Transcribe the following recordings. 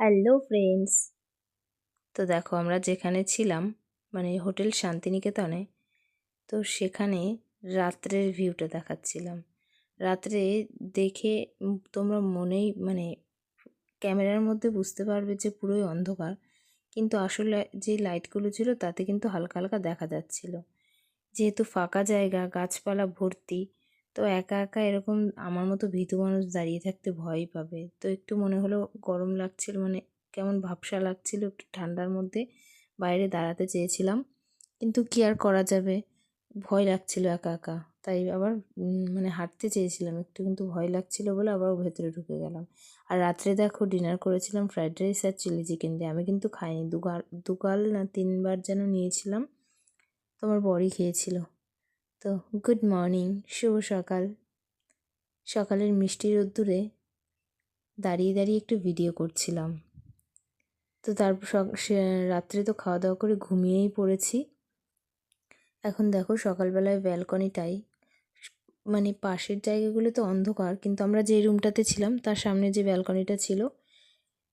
Hello friends তো দেখো, আমরা যেখানে ছিলাম মানে হোটেল শান্তিনিকেতনে, তো সেখানে রাত্রের ভিউটা দেখাচ্ছিলাম। রাত্রে দেখে তোমরা মনেই মানে ক্যামেরার মধ্যে বুঝতে পারবে যে পুরোই অন্ধকার, কিন্তু আসলে যে লাইটগুলো ছিল তাতে কিন্তু হালকা হালকা দেখা যাচ্ছিল। যেহেতু ফাঁকা জায়গা, গাছপালা ভর্তি তো একা একা এরকম আমার মতো ভীতু মানুষ দাঁড়িয়ে থাকতে ভয়ই পাবে। তো একটু মনে হলো গরম লাগছিল মানে কেমন ভাবসা লাগছিল একটু ঠান্ডার মধ্যে বাইরে দাঁড়াতে চেয়েছিলাম। কিন্তু কি আর করা যাবে? ভয় লাগছিল একা একা। তাই আবার মানে হাঁটতে চেয়েছিলাম একটু, কিন্তু ভয় লাগছিল বলে আবার ভেতরে ঢুকে গেলাম। আর রাত্রে দেখো ডিনার করেছিলাম ফ্রাইড রাইস আর চিলি চিকেন দিয়ে। আমি কিন্তু খাইনি, দুগাল দুগাল না তিনবার যেন নিয়েছিলাম। তোমার বরই খেয়েছিল। তো গুড মর্নিং, শুভ সকাল। সকালের মিষ্টি রোদ্দুরে দাঁড়িয়ে দাঁড়িয়ে একটু ভিডিও করছিলাম। তো তারপর রাত্রে তো খাওয়া দাওয়া করে ঘুমিয়েই পড়েছি। এখন দেখো সকালবেলায় ব্যালকনিটাই মানে পাশের জায়গাগুলো তো অন্ধকার, কিন্তু আমরা যে রুমটাতে ছিলাম তার সামনে যে ব্যালকনিটা ছিল,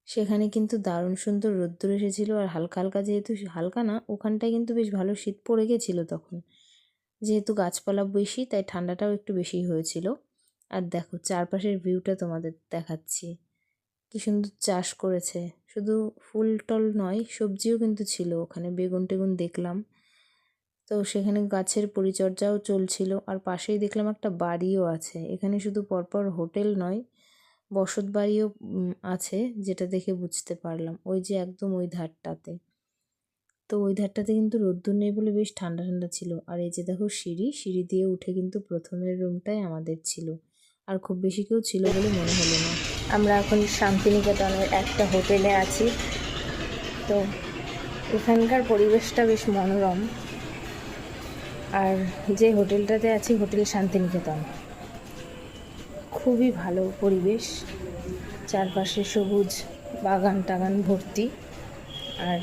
সেখানে কিন্তু দারুণ সুন্দর রোদ্দুর এসেছিল আর হালকা হালকা যেহেতু হালকা না, ওখানটায় কিন্তু বেশ ভালো শীত পড়ে গেছিল তখন। যেহেতু গাছপালা বেশি, তাই ঠান্ডাটাও একটু বেশি হয়েছিল। আর দেখো, চারপাশের ভিউটা তোমাদের দেখাচ্ছি। কি সুন্দর চাষ করেছে। শুধু ফুল টল নয়, সবজিও কিন্তু ছিল ওখানে, বেগুন টেগুন দেখলাম। তো সেখানে গাছের পরিচর্যাও চলছিল। আর পাশেই দেখলাম একটা বাড়িও আছে। এখানে শুধু পরপর হোটেল নয়, বসত বাড়িও আছে, যেটা দেখে বুঝতে পারলাম। ওই যে একদম ওই ধারটাতে। তো ওই ধারটাতে কিন্তু রোদ্দুর নেই বলে বেশ ঠান্ডা ঠান্ডা ছিল। আর এই যে দেখো সিঁড়ি সিঁড়ি দিয়ে উঠে কিন্তু প্রথমের রুমটাই আমাদের ছিল। আর খুব বেশি কেউ ছিল বলে মনে হলো না। আমরা এখন শান্তিনিকেতনের একটা হোটেলে আছি। তো এখানকার পরিবেশটা বেশ মনোরম। আর যে হোটেলটাতে আছি, হোটেল শান্তিনিকেতন। খুবই ভালো পরিবেশ। চারপাশে সবুজ বাগান টাগান ভর্তি। আর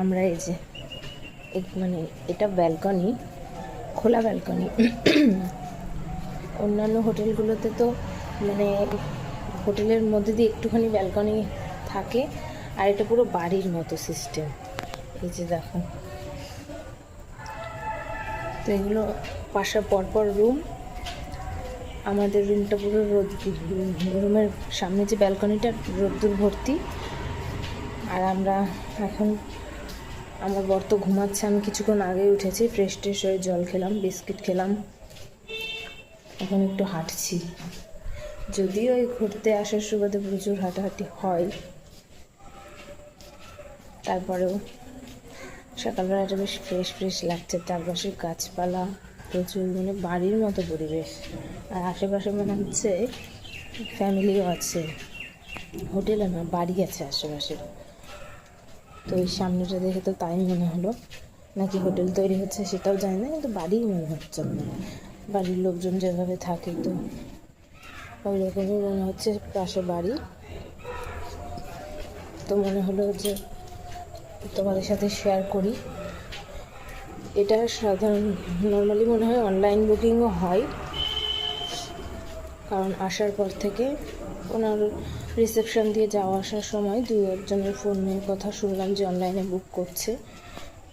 আমরা এই যে মানে এটা ব্যালকনি খোলা ব্যালকনি অন্যান্য হোটেলগুলোতে তো মানে হোটেলের মধ্যে দিয়ে একটুখানি ব্যালকনি থাকে, আর এটা পুরো বাড়ির মতো সিস্টেম এই যে দেখো। তো এগুলো পাশা পরপর রুম আমাদের রুমটা পুরো রোদ রুমের সামনে যে ব্যালকনিটা রোদ্দুর ভর্তি। আর আমরা এখন আমার বর তো ঘুমাচ্ছে, আমি কিছুক্ষণ আগে উঠেছি ফ্রেশ ট্রেশ হয়ে জল খেলাম, বিস্কিট খেলাম। এখন একটু হাঁটছি। যদিও এই ঘুরতে আসার সুবাদে প্রচুর হাঁটাহাঁটি হয়। তারপরেও সকালবেলাটা বেশ ফ্রেশ ফ্রেশ লাগছে। চারপাশে গাছপালা, প্রচুর মানে বাড়ির মতো পরিবেশ। আর আশেপাশে মনে হচ্ছে ফ্যামিলিও আছে। হোটেলে না, বাড়ি আছে আশেপাশে। তো এই সামনেটা দেখে তো তাই মনে হলো। নাকি হোটেল তৈরি হচ্ছে সেটাও জানি না, কিন্তু বাড়িই মনে হচ্ছে বাড়ির লোকজন যেভাবে থাকে তো ওই রকমই মনে হচ্ছে পাশে বাড়ি। তো মনে হলো যে তোমাদের সাথে শেয়ার করি। এটা সাধারণ নর্মালি মনে হয় অনলাইন বুকিংও হয়। কারণ আসার পর থেকে ওনার রিসেপশন দিয়ে যাওয়া আসার সময় দু একজনের ফোনে কথা শুনলাম যে অনলাইনে বুক করছে।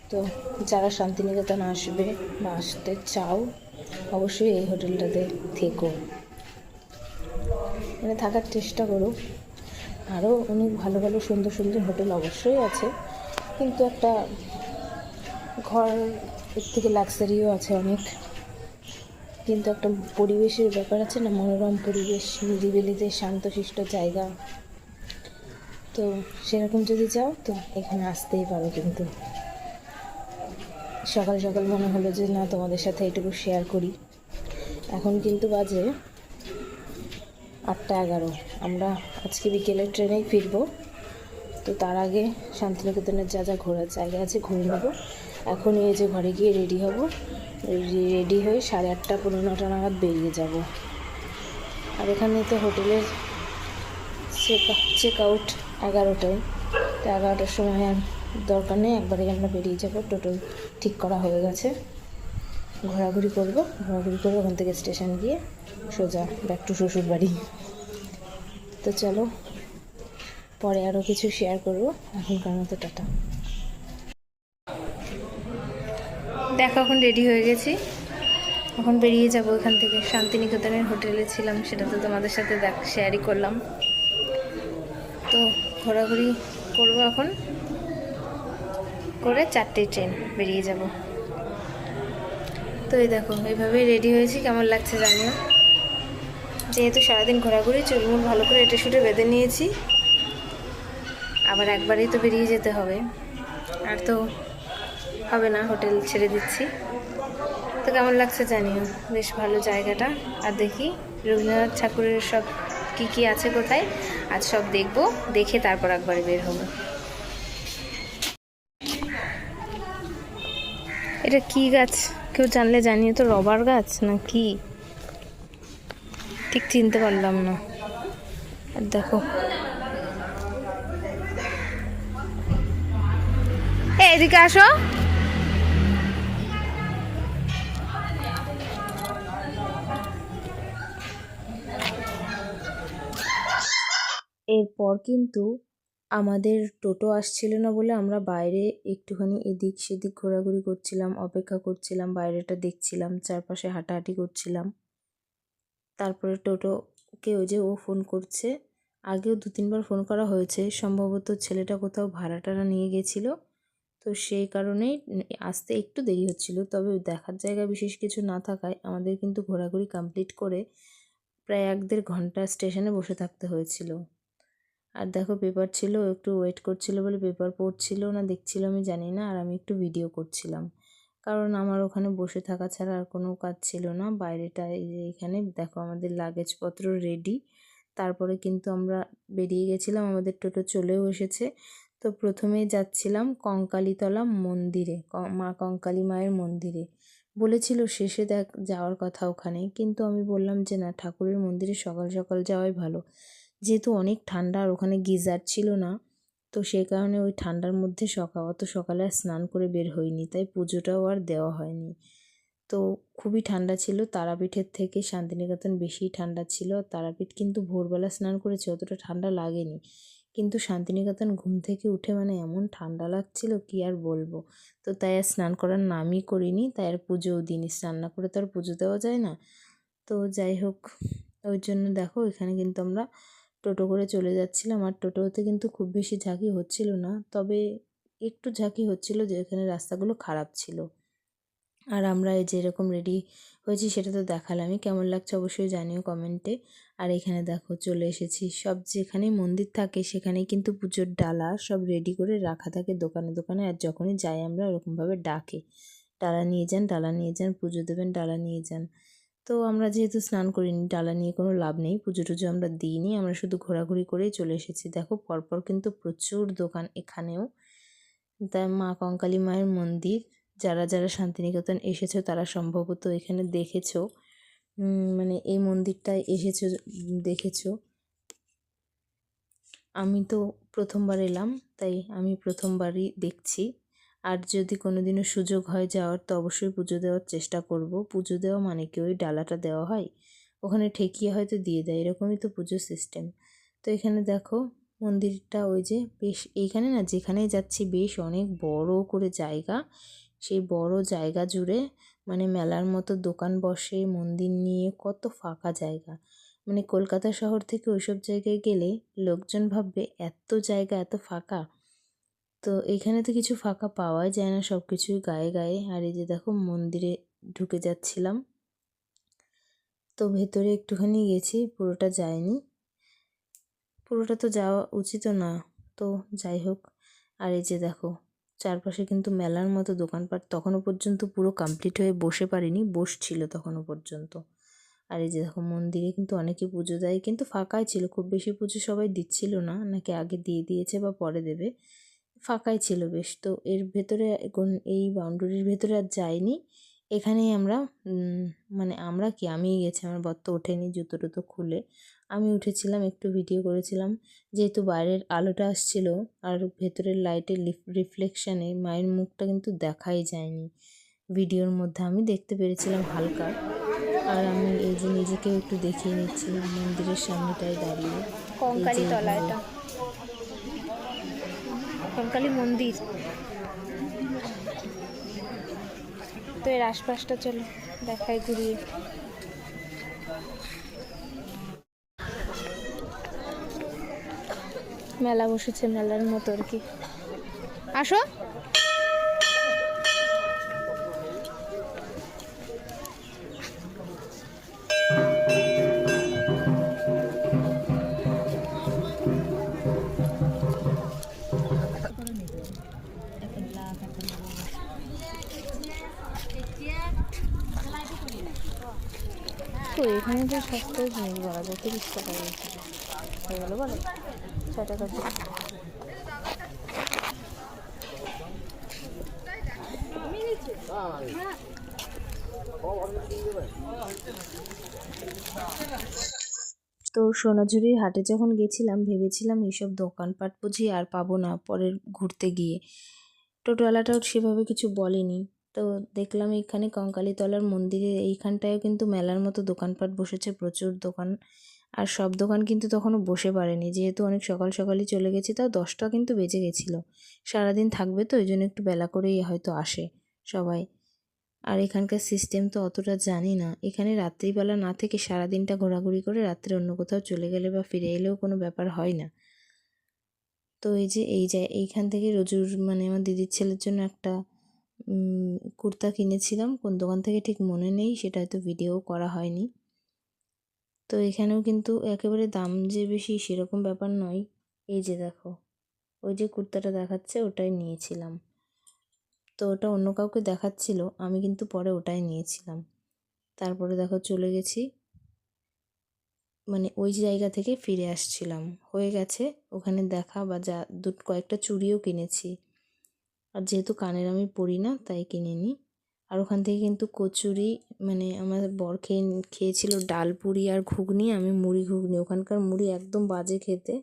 তো যারা শান্তিনিকেতন আসবে বা আসতে চাও, অবশ্যই এই হোটেলটাতে থেকো। মানে থাকার চেষ্টা করো। আরও অনেক ভালো ভালো সুন্দর সুন্দর হোটেল অবশ্যই আছে। কিন্তু একটা ঘর এর থেকে লাক্সারিও আছে অনেক। কিন্তু একটা পরিবেশের ব্যাপার আছে না, মনোরম পরিবেশ, নিরিবিলিতে শান্তশিষ্ট জায়গা। তো সেরকম যদি যাও তো এখানে আসতেই পারো কিন্তু। সকাল সকাল মনে হলো যে, না, তোমাদের সাথে এটুকু শেয়ার করি। এখন কিন্তু বাজে আটটা এগারো। আমরা আজকে বিকেলে ট্রেনেই ফিরবো। তো তার আগে শান্তিনিকেতনের যা যা ঘোরার জায়গা আছে, ঘুরে নেব। এখন এই যে ঘরে গিয়ে রেডি হব। রেডি হয়ে সাড়ে আটটা, পনেরো, নটা নাগাদ বেরিয়ে যাব। আর এখানে তো হোটেলের চেক চেক আউট এগারোটায়। তো এগারোটার সময় আর দরকার নেই, একবারে আমরা বেরিয়ে যাব। টোটো ঠিক করা হয়ে গেছে। ঘোরাঘুরি করব, ঘোরাঘুরি করে ওখান থেকে স্টেশন গিয়ে সোজা ব্যাক টু শ্বশুর বাড়ি তো চলো, পরে আরও কিছু শেয়ার করব। এখনকার মতো টাটা। দেখো, এখন রেডি হয়ে গেছি। এখন বেরিয়ে যাব এখান থেকে। শান্তিনিকেতনের হোটেলে ছিলাম, সেটা তো তোমাদের সাথে দেখ শেয়ারই করলাম। তো ঘোরাঘুরি করব এখন। করে চারটে ট্রেন বেরিয়ে যাব। তো এই দেখো, এইভাবেই রেডি হয়েছি, কেমন লাগছে জানিও। যেহেতু সারাদিন ঘোরাঘুরি, চুলমুল ভালো করে এটা শুটে বেঁধে নিয়েছি। আবার একবারেই তো বেরিয়ে যেতে হবে। আর তো হবে না, হোটেল ছেড়ে দিচ্ছি। তো কেমন লাগছে জানিও। বেশ ভালো জায়গাটা। আর দেখি রবীন্দ্রনাথ ঠাকুরের সব কি কি আছে কোথায়। আজ সব দেখব, দেখে তারপর একবারে বের হব। এটা কি গাছ? কেউ জানলে জানিয়ে তো, রবার গাছ না কি? ঠিক চিনতে পারলাম না। আর দেখো। এদিকে আসো। এরপর কিন্তু আমাদের টোটো আসছিল না বলে আমরা বাইরে একটুখানি এদিক সেদিক ঘোরাঘুরি করছিলাম, অপেক্ষা করছিলাম, বাইরেটা দেখছিলাম, চারপাশে হাঁটাহাঁটি করছিলাম। তারপরে টোটোকে ওই যে ও ফোন করছে। আগেও দু তিনবার ফোন করা হয়েছে। সম্ভবত ছেলেটা কোথাও ভাড়া টাড়া নিয়ে গেছিল। তো সেই কারণেই আসতে একটু দেরি হচ্ছিল। তবে দেখার জায়গা বিশেষ কিছু না থাকায় আমাদের কিন্তু ঘোরাঘুরি কমপ্লিট করে প্রায় এক দেড় ঘণ্টা স্টেশনে বসে থাকতে হয়েছিল। আর দেখো পেপার ছিল একটু ওয়েট করছিল বলে পেপার পড়ছিল না, দেখছিল আমি জানি না, আর আমি একটু ভিডিও করছিলাম। কারণ আমার ওখানে বসে থাকা ছাড়া আর কোনো কাজ ছিল না, বাইরেটা এখানে, দেখো আমাদের লাগেজপত্র রেডি তারপরে কিন্তু আমরা বেরিয়ে গেছিলাম, আমাদের টোটো চলেও এসেছে। তো প্রথমেই যাচ্ছিলাম কঙ্কালীতলা মন্দিরে মা কঙ্কালী মায়ের মন্দিরে। বলেছিল শেষে দেখ, যাওয়ার কথা ওখানে, কিন্তু আমি বললাম যে না, ঠাকুরের মন্দিরে সকাল সকাল যাওয়াই ভালো। যেহেতু অনেক ঠান্ডা আর ওখানে গিজার ছিল না, তো সেই কারণে ওই ঠান্ডার মধ্যে সকাল, অত সকালে আর স্নান করে বের হইনি তাই পুজোটাও আর দেওয়া হয়নি। তো খুবই ঠান্ডা ছিল, তারাপীঠের থেকে শান্তিনিকেতন বেশি ঠান্ডা ছিল, আর তারাপীঠ কিন্তু ভোরবেলা স্নান করেছে, অতটা ঠান্ডা লাগেনি। কিন্তু শান্তিনিকেতন ঘুম থেকে উঠে মানে এমন ঠান্ডা লাগছিল, কি আর বলব? তো তাই আর স্নান করার নামই করিনি, তাই আর পুজোও দিইনি, স্নান না করে তো আর পুজো দেওয়া যায় না। তো যাই হোক, ওই জন্য দেখো, এখানে কিন্তু আমরা টোটো করে চলে যাচ্ছিলাম। আর টোটোতে কিন্তু খুব বেশি ঝাঁকি হচ্ছিল না। তবে একটু ঝাঁকি হচ্ছিল যে, এখানে রাস্তাগুলো খারাপ ছিল। আর আমরা যেরকম রেডি হয়েছি, সেটা তো দেখালামই। কেমন লাগছে অবশ্যই জানিও কমেন্টে আর এখানে দেখো, চলে এসেছি। সব যেখানে মন্দির থাকে, সেখানেই কিন্তু পুজোর ডালা সব রেডি করে রাখা থাকে দোকানে দোকানে। আর যখনই যাই আমরা, ওরকমভাবে ডাকে। ডালা নিয়ে যান, ডালা নিয়ে যান, পুজো দেবেন, ডালা নিয়ে যান। তো আমরা যেহেতু স্নান করিনি, ডালা নিয়ে কোনো লাভ নেই, পুজো টুজো আমরা দিইনি, আমরা শুধু ঘোরাঘুরি করেই চলে এসেছি। দেখো, পরপর কিন্তু প্রচুর দোকান এখানেও। তা মা কঙ্কালী মায়ের মন্দির, যারা যারা শান্তিনিকেতন এসেছ, তারা সম্ভবত এখানে দেখেছ। মানে এই মন্দিরটায় এসেছ, দেখেছ। আমি তো প্রথমবার এলাম, তাই আমি প্রথমবারই দেখছি। আর যদি কোনো দিনও সুযোগ হয় যাওয়ার, তো অবশ্যই পুজো দেওয়ার চেষ্টা করব। পুজো দেওয়া মানে কি? ওই ডালাটা দেওয়া হয়? ওখানে ঠেকিয়ে হয়তো দিয়ে দেয়। এরকমই তো পুজোর সিস্টেম তো এখানে দেখো, মন্দিরটা ওই যে বেশ, এইখানে না যেখানেই যাচ্ছি বেশ অনেক বড় করে জায়গা। সেই বড় জায়গা জুড়ে মানে মেলার মতো দোকান বসে, মন্দির নিয়ে কত ফাঁকা জায়গা। মানে কলকাতা শহর থেকে ওইসব জায়গায় গেলে লোকজন ভাববে, এত জায়গা, এত ফাঁকা। তো এখানে তো কিছু ফাঁকা পাওয়াই যায় না সব কিছুই গায়ে গায়ে। আর এই যে দেখো, মন্দিরে ঢুকে যাচ্ছিলাম। তো ভেতরে একটুখানি গেছি, পুরোটা যায়নি। পুরোটা তো যাওয়া উচিত না, তো যাই হোক। আর এই যে দেখো, চারপাশে কিন্তু মেলার মতো দোকানপাট। তখনও পর্যন্ত পুরো কমপ্লিট হয়ে বসে পারিনি, বসছিল তখনও পর্যন্ত। আর এই যে দেখো, মন্দিরে কিন্তু অনেকে পুজো দেয়, কিন্তু ফাঁকাই ছিল। খুব বেশি পুজো সবাই দিচ্ছিল না, নাকি আগে দিয়ে দিয়েছে বা পরে দেবে। ফাঁকাই ছিল বেশ। তো এর ভেতরে এখন এই বাউন্ডারির ভেতরে আর যাইনি। এখানেই আমরা মানে আমরা কি, আমিই গেছি, আমার বর তো ওঠেনি জুতো টুতো খুলে। আমি উঠেছিলাম, একটু ভিডিও করেছিলাম, যেহেতু বাইরের আলোটা আসছিল আর ভেতরের লাইটের রিফ্লেকশানে মায়ের মুখটা কিন্তু দেখাই যায়নি। ভিডিওর মধ্যে আমি দেখতে পেরেছিলাম হালকা। আর আমি এই যে নিজেকেও একটু দেখিয়ে নিচ্ছিলাম মন্দিরের সামনেটায় দাঁড়িয়ে। এটা কঙ্কালী মন্দির। তো এর আশপাশটা চলো, দেখাই ঘুরিয়ে। মেলা বসেছে, মেলার মতো আর কি। আসো। তিরিশ টাকা হয়ে বলো। ছয় টাকা তো সোনাঝুরির হাটে যখন গেছিলাম, ভেবেছিলাম এইসব দোকানপাট বুঝি আর পাবো না, পরের ঘুরতে গিয়ে। টোটোওয়ালাটাও সেভাবে কিছু বলেনি। তো দেখলাম এখানে কঙ্কালীতলার মন্দিরে এইখানটায় কিন্তু মেলার মতো দোকানপাট বসেছে, প্রচুর দোকান। আর সব দোকান কিন্তু তখনও বসে পারেনি। যেহেতু অনেক সকাল সকালই চলে গেছি, তাও দশটা কিন্তু বেজে গেছিল। সারাদিন থাকবে তো ওই জন্য একটু বেলা করেই হয়তো আসে সবাই। আর এখানকার সিস্টেম তো অতটা জানি না। এখানে রাত্রিবেলা না থেকে সারাদিনটা ঘোরাঘুরি করে রাত্রে অন্য কোথাও চলে গেলে বা ফিরে এলেও কোনো ব্যাপার হয় না। তো এই যে, এই যায় এইখান থেকে রজুর মানে আমার দিদির ছেলের জন্য একটা কুর্তা কিনেছিলাম। কোন দোকান থেকে ঠিক মনে নেই, সেটা হয়তো ভিডিও করা হয়নি। তো এখানেও কিন্তু একেবারে দাম যে বেশি সেরকম ব্যাপার নয়। এই যে দেখো, ওই যে কুর্তাটা দেখাচ্ছে, ওটাই নিয়েছিলাম। তো ওটা অন্য কাউকে দেখাচ্ছিল, আমি কিন্তু পরে ওটাই নিয়েছিলাম। তারপরে দেখো চলে গেছি। মানে ওই জায়গা থেকে ফিরে আসছিলাম। হয়ে গেছে, ওখানে দেখা বা যা, দু, কয়েকটা চুড়িও কিনেছি। আর যেহেতু কানের আমি পরি না, তাই কিনে নিই আর ওখান থেকে কিন্তু কচুরি মানে আমার বর খেয়ে, খেয়েছিল ডাল পুরি আর ঘুগনি, আমি মুড়ি ঘুগনি। ওখানকার মুড়ি একদম বাজে খেতে।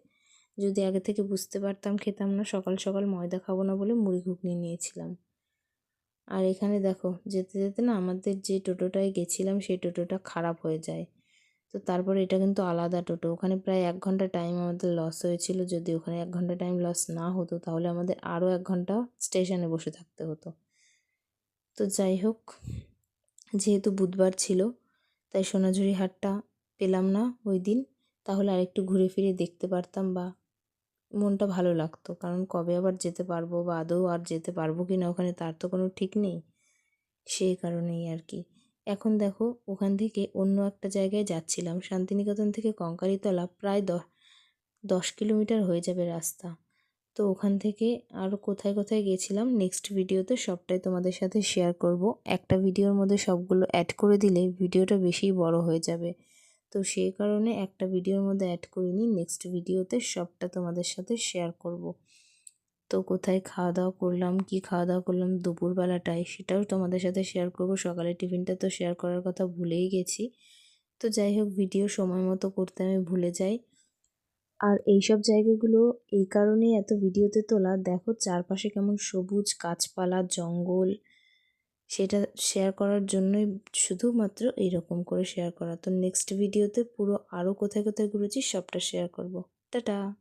যদি আগে থেকে বুঝতে পারতাম, খেতাম না। সকাল সকাল ময়দা খাব না বলে মুড়ি ঘুগনি নিয়েছিলাম। আর এখানে দেখো, যেতে যেতে না আমাদের যে টোটোটায় গেছিলাম, সেই টোটোটা খারাপ হয়ে যায়। তো তারপরে এটা কিন্তু আলাদা টোটো। ওখানে প্রায় এক ঘণ্টা টাইম আমাদের লস হয়েছিল। যদি ওখানে এক ঘণ্টা টাইম লস না হতো, তাহলে আমাদের আরও এক ঘণ্টা স্টেশনে বসে থাকতে হতো। তো যাই হোক, যেহেতু বুধবার ছিল, তাই সোনাঝুরি হাটটা পেলাম না ওই দিন। তাহলে আরেকটু ঘুরে ফিরে দেখতে পারতাম বা মনটা ভালো লাগতো। কারণ কবে আবার যেতে পারব বা আদৌ আর যেতে পারব কি না ওখানে তার তো কোনো ঠিক নেই। সেই কারণেই আর কি। এখন দেখো, ওখান থেকে অন্য একটা জায়গায় যাচ্ছিলাম। শান্তিনিকেতন থেকে কঙ্কালীতলা প্রায় দশ দশ কিলোমিটার হয়ে যাবে রাস্তা। তো ওখান থেকে আরও কোথায় কোথায় গেছিলাম নেক্সট ভিডিওতে সবটাই তোমাদের সাথে শেয়ার করব। একটা ভিডিওর মধ্যে সবগুলো অ্যাড করে দিলে ভিডিওটা বেশি বড় হয়ে যাবে। তো সেই কারণে একটা ভিডিওর মধ্যে অ্যাড করিনি নেক্সট ভিডিওতে সবটা তোমাদের সাথে শেয়ার করব। তো কোথায় খাওয়া দাওয়া করলাম, কি খাওয়া দাওয়া করলাম, দুপুরবেলাটায় সেটাও তোমাদের সাথে শেয়ার করব। সকালের টিফিনটা তো শেয়ার করার কথা ভুলেই গেছি। তো যাই হোক ভিডিও সময় মতো করতে আমি ভুলে যাই। আর এই সব জায়গাগুলো, এই কারণেই এত ভিডিওতে তোলা। দেখো, চারপাশে কেমন সবুজ গাছপালা, জঙ্গল। সেটা শেয়ার করার জন্যই শুধুমাত্র এইরকম করে শেয়ার করা। তো নেক্সট ভিডিওতে পুরো আরও কোথায় কোথায় ঘুরেছি, সবটা শেয়ার করব। টাটা!